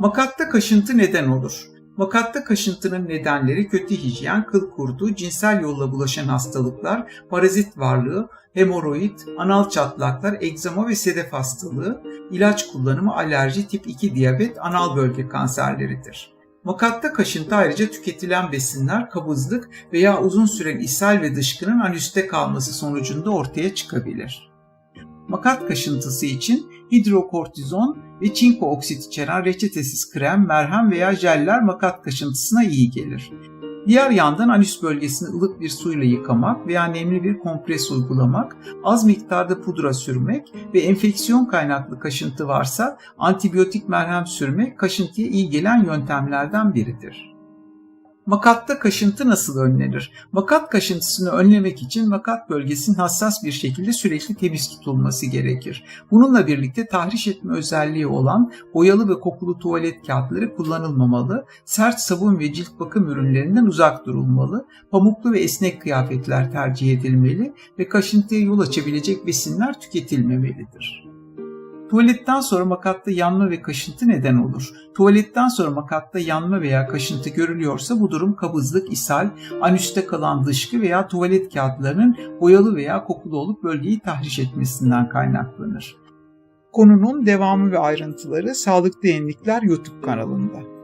Makatta kaşıntı neden olur? Makatta kaşıntının nedenleri kötü hijyen, kıl kurdu, cinsel yolla bulaşan hastalıklar, parazit varlığı, hemoroid, anal çatlaklar, egzama ve sedef hastalığı, ilaç kullanımı, alerji, tip 2 diyabet, anal bölge kanserleridir. Makatta kaşıntı ayrıca tüketilen besinler, kabızlık veya uzun süren ishal ve dışkının anüste kalması sonucunda ortaya çıkabilir. Makat kaşıntısı için hidrokortizon ve çinko oksit içeren reçetesiz krem, merhem veya jeller makat kaşıntısına iyi gelir. Diğer yandan anüs bölgesini ılık bir suyla yıkamak veya nemli bir kompres uygulamak, az miktarda pudra sürmek ve enfeksiyon kaynaklı kaşıntı varsa antibiyotik merhem sürmek kaşıntıya iyi gelen yöntemlerden biridir. Makatta kaşıntı nasıl önlenir? Makat kaşıntısını önlemek için makat bölgesinin hassas bir şekilde sürekli temiz tutulması gerekir. Bununla birlikte tahriş etme özelliği olan boyalı ve kokulu tuvalet kağıtları kullanılmamalı, sert sabun ve cilt bakım ürünlerinden uzak durulmalı, pamuklu ve esnek kıyafetler tercih edilmeli ve kaşıntıya yol açabilecek besinler tüketilmemelidir. Tuvaletten sonra makatta yanma ve kaşıntı neden olur. Tuvaletten sonra makatta yanma veya kaşıntı görülüyorsa bu durum kabızlık, ishal, anüste kalan dışkı veya tuvalet kağıtlarının boyalı veya kokulu olup bölgeyi tahriş etmesinden kaynaklanır. Konunun devamı ve ayrıntıları Sağlıklı Yenilikler YouTube kanalında.